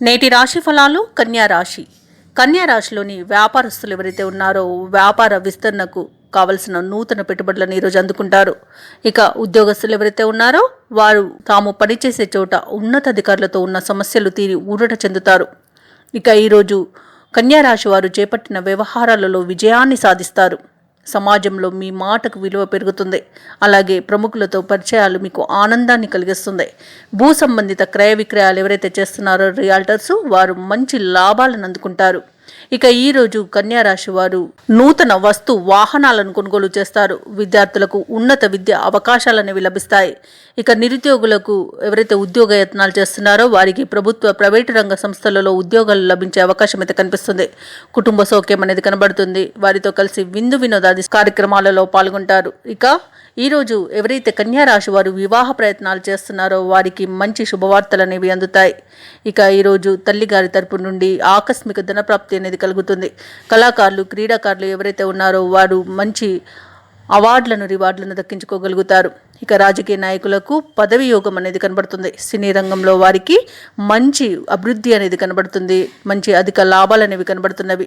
నేటి రాశి ఫలాలు కన్యా రాశి. కన్యా రాశిలోని వ్యాపారస్తులు ఎవరైతే ఉన్నారో వ్యాపార విస్తరణకు కావలసిన నూతన పెట్టుబడులను ఈరోజు అందుకుంటారు. ఇక ఉద్యోగస్తులు ఎవరైతే ఉన్నారో వారు తాము పనిచేసే చోట ఉన్నతాధికారులతో ఉన్న సమస్యలు తీరి ఊరట చెందుతారు. ఇక ఈరోజు కన్యా రాశి వారు చేపట్టిన వ్యవహారాలలో విజయాన్ని సాధిస్తారు. సమాజంలో మీ మాటకు విలువ పెరుగుతుంది. అలాగే ప్రముఖులతో పరిచయాలు మీకు ఆనందాన్ని కలిగిస్తుంది. భూ సంబంధిత క్రయ విక్రయాలు ఎవరైతే చేస్తున్నారో రియాల్టర్స్ వారు మంచి లాభాలను అందుకుంటారు. ఇక ఈ రోజు కన్యా రాశి వారు నూతన వస్తు వాహనాలను కొనుగోలు చేస్తారు. విద్యార్థులకు ఉన్నత విద్య అవకాశాలు అనేవి లభిస్తాయి. ఇక నిరుద్యోగులకు ఎవరైతే ఉద్యోగ యత్నాలు చేస్తున్నారో వారికి ప్రభుత్వ ప్రైవేటు రంగ సంస్థలలో ఉద్యోగాలు లభించే అవకాశం అయితే కనిపిస్తుంది. కుటుంబ సౌఖ్యం అనేది కనబడుతుంది. వారితో కలిసి విందు వినోదాది కార్యక్రమాలలో పాల్గొంటారు. ఇక ఈరోజు ఎవరైతే కన్యా రాశి వారు వివాహ ప్రయత్నాలు చేస్తున్నారో వారికి మంచి శుభవార్తలు అనేవి అందుతాయి. ఇక ఈరోజు తల్లిగారి తరపు నుండి ఆకస్మిక ధనప్రాప్తి అనేది కలుగుతుంది. కళాకారులు క్రీడాకారులు ఎవరైతే ఉన్నారో వారు మంచి అవార్డులను రివార్డులను దక్కించుకోగలుగుతారు. ఇక రాజకీయ నాయకులకు పదవి యోగం అనేది కనబడుతుంది. సినీ రంగంలో వారికి మంచి అభివృద్ధి అనేది కనబడుతుంది. మంచి అధిక లాభాలు అనేవి కనబడుతున్నవి.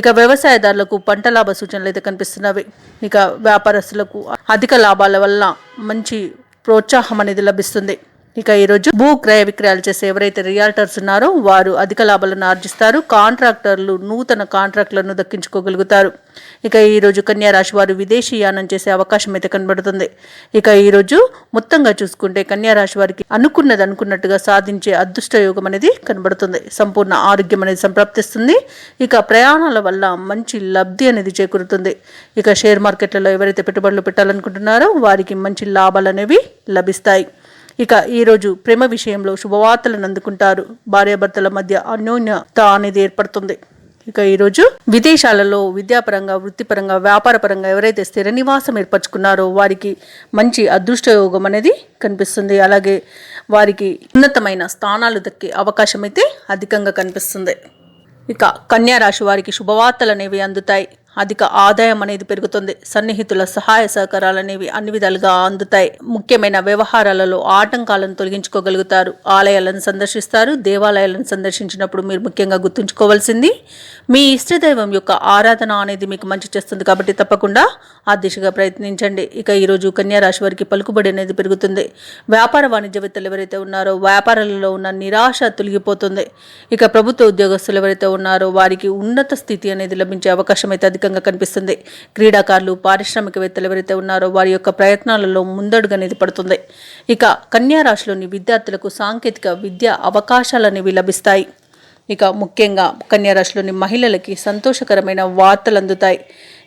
ఇక వ్యవసాయదారులకు పంట లాభ సూచనలు అయితే కనిపిస్తున్నవి. ఇక వ్యాపారస్తులకు అధిక లాభాల వల్ల మంచి ప్రోత్సాహం అనేది లభిస్తుంది. ఇక ఈరోజు భూ క్రయ విక్రయాలు చేసే ఎవరైతే రియాల్టర్స్ ఉన్నారో వారు అధిక లాభాలను ఆర్జిస్తారు కాంట్రాక్టర్లు నూతన కాంట్రాక్టులను దక్కించుకోగలుగుతారు. ఇక ఈరోజు కన్యా రాశి వారు విదేశీ యానం చేసే అవకాశం అయితే కనబడుతుంది. ఇక ఈరోజు మొత్తంగా చూసుకుంటే కన్యా రాశి వారికి అనుకున్నది అనుకున్నట్టుగా సాధించే అదృష్ట యోగం అనేది కనబడుతుంది. సంపూర్ణ ఆరోగ్యం అనేది సంప్రాప్తిస్తుంది. ఇక ప్రయాణాల వల్ల మంచి లబ్ధి అనేది చేకూరుతుంది. ఇక షేర్ మార్కెట్లలో ఎవరైతే పెట్టుబడులు పెట్టాలనుకుంటున్నారో వారికి మంచి లాభాలు అనేవి లభిస్తాయి. ఇక ఈరోజు ప్రేమ విషయంలో శుభవార్తలను అందుకుంటారు. భార్యాభర్తల మధ్య అన్యోన్యత అనేది ఏర్పడుతుంది. ఇక ఈరోజు విదేశాలలో విద్యాపరంగా వృత్తిపరంగా వ్యాపారపరంగా ఎవరైతే స్థిర నివాసం ఏర్పరచుకున్నారో వారికి మంచి అదృష్టయోగం అనేది కనిపిస్తుంది. అలాగే వారికి ఉన్నతమైన స్థానాలు దక్కే అవకాశం అయితే అధికంగా కనిపిస్తుంది. ఇక కన్యా రాశి వారికి శుభవార్తలు అనేవి అందుతాయి. అధిక ఆదాయం అనేది పెరుగుతుంది. సన్నిహితుల సహాయ సహకారాలు అనేవి అన్ని విధాలుగా అందుతాయి. ముఖ్యమైన వ్యవహారాలలో ఆటంకాలను తొలగించుకోగలుగుతారు. ఆలయాలను సందర్శిస్తారు. దేవాలయాలను సందర్శించినప్పుడు మీరు ముఖ్యంగా గుర్తుంచుకోవాల్సింది మీ ఇష్టదైవం యొక్క ఆరాధన అనేది మీకు మంచి చేస్తుంది కాబట్టి తప్పకుండా ఆ దిశగా ప్రయత్నించండి. ఇక ఈరోజు కన్యారాశి వారికి పలుకుబడి అనేది పెరుగుతుంది. వ్యాపార వాణిజ్యవేత్తలు ఎవరైతే ఉన్నారో వ్యాపారాలలో ఉన్న నిరాశ తొలగిపోతుంది. ఇక ప్రభుత్వ ఉద్యోగస్తులు ఎవరైతే ఉన్నారో వారికి ఉన్నత స్థితి అనేది లభించే అవకాశం అయితే అధికంగా కనిపిస్తుంది. క్రీడాకారులు పారిశ్రామికవేత్తలు ఎవరైతే ఉన్నారో వారి యొక్క ప్రయత్నాలలో ముందడుగు అనేది పడుతుంది. ఇక కన్యా రాశిలోని విద్యార్థులకు సాంకేతిక విద్య అవకాశాలు అనేవి లభిస్తాయి. ఇక ముఖ్యంగా కన్యా రాశిలోని మహిళలకి సంతోషకరమైన వార్తలు అందుతాయి.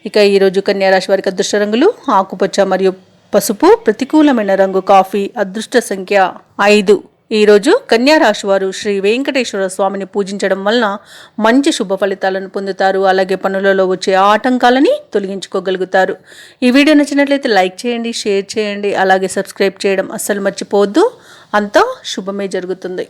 ఇక ఈరోజు కన్యా రాశి వారికి అదృష్ట రంగులు ఆకుపచ్చ మరియు పసుపు ప్రతికూలమైన రంగు కాఫీ అదృష్ట సంఖ్య ఐదు. ఈరోజు కన్యా రాశి వారు శ్రీ వెంకటేశ్వర స్వామిని పూజించడం వలన మంచి శుభ ఫలితాలను పొందుతారు. అలాగే పనులలో వచ్చే ఆటంకాలని తొలగించుకోగలుగుతారు. ఈ వీడియో నచ్చినట్లయితే లైక్ చేయండి షేర్ చేయండి అలాగే సబ్స్క్రైబ్ చేయడం అస్సలు మర్చిపోవద్దు. అంతా శుభమే జరుగుతుంది.